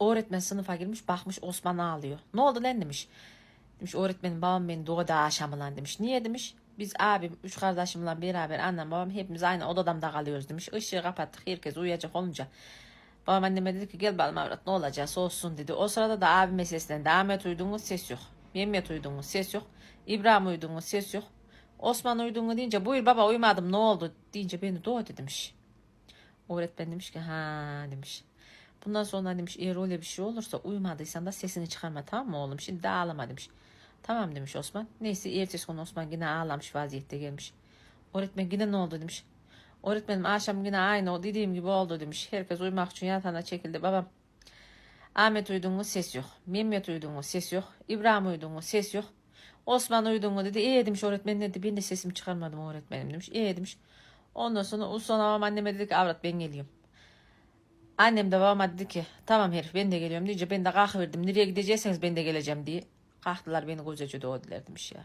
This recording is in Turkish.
Öğretmen sınıfa girmiş bakmış Osman ağlıyor. Ne oldu lan demiş. Demiş öğretmenim babam beni doğdu akşamı lan demiş. Niye demiş. Biz abim, üç kardeşimle beraber annem babam hepimiz aynı odada kalıyoruz demiş. Işığı kapattık herkes uyuyacak olunca. Babam anneme dedi ki gel bakalım avrat ne olacaksa olsun dedi. O sırada da abime seslendi. Ahmet uyduğunuz ses yok. Mehmet uyduğunuz ses yok. İbrahim uyduğunuz ses yok. Osman uyduğunu deyince buyur baba uyumadım ne oldu deyince beni doğdu demiş. Öğretmen demiş ki ha demiş. Bundan sonra demiş eğer öyle bir şey olursa uyumadıysan da sesini çıkarma tamam mı oğlum? Şimdi de ağlama demiş. Tamam demiş Osman. Neyse ertesi gün Osman yine ağlamış vaziyette gelmiş. Öğretmen yine ne oldu demiş. Öğretmenim akşam yine aynı o dediğim gibi oldu demiş. Herkes uyumak için yatağına çekildi. Babam Ahmet uyduğunuz ses yok. Mehmet uyduğunuz ses yok. İbrahim uyduğunuz ses yok. Osman uyduğunu dedi. İyi demiş öğretmen dedi. Ben de sesimi çıkarmadım öğretmenim demiş. İyi demiş. Ondan sonra Uslan babam anneme dedi ki avrat ben geliyorum. Annem de babama dedi ki tamam herif ben de geliyorum deyince ben de kalkıverdim. Nereye gidecekseniz ben de geleceğim diye. Kalktılar beni kocaca doğdular demiş ya.